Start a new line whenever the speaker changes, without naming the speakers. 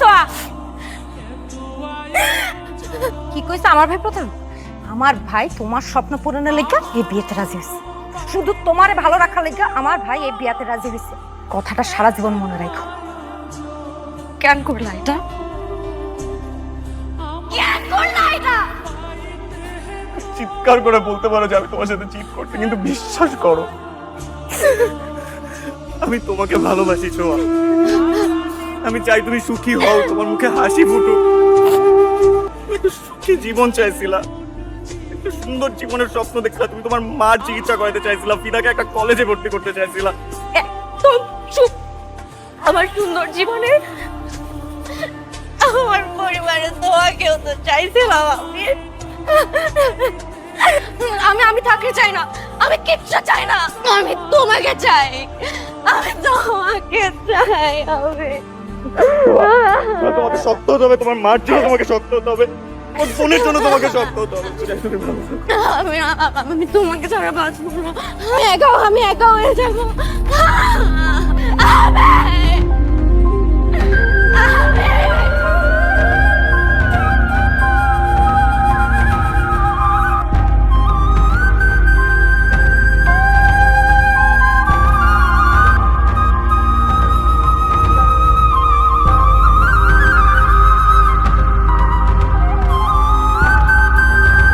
সোয়া। কি কইছে আমার ভাই প্রথম আমার ভাই তোমার স্বপ্ন পূরণের লেগে এই বিয়েতে রাজি হয়েছে। শুধু তোমারে ভালো রাখার লেগে আমার ভাই এই বিয়েতে রাজি হয়েছে। কথাটা সারা জীবন মনে রাখো। কেন করলা এটা? কেন করলা এটা?
চিৎকার করে বলতে পারো যে আমি তোমার সাথে চিট করছি কিন্তু বিশ্বাস করো আমি তোমাকে ভালোবাসি ছোঁয়া আমি চাই তুমি সুখী হও, তোমার মুখে হাসি ফুটুক। একটা সুখী জীবন চাইছিলা। একটা সুন্দর জীবনের স্বপ্ন দেখছিলা তুমি তোমার মার চিকিৎসা করাতে চাইছিলা, ফিদাকে একটা কলেজে ভর্তি করতে চাইছিলা।
একদম চুপ। আমার সুন্দর জীবনে আমার পরিবারে তোমাকেও তো চাইছিলাম আমি আমি আমি তাকে চাই না, আমি কিচ্ছু চাই না, আমি তোমাকে চাই, আমি তোমাকে চাই, আমি।
তোমাকে শক্ত হতে হবে, তোমার মার জন্য তোমাকে শক্ত হতে হবে, তোমার বোনের জন্য তোমাকে শক্ত হতে হবে।
আমি তোমাকে ছাড়া বাঁচবো না। আমি একা আমি একা হয়ে যাব।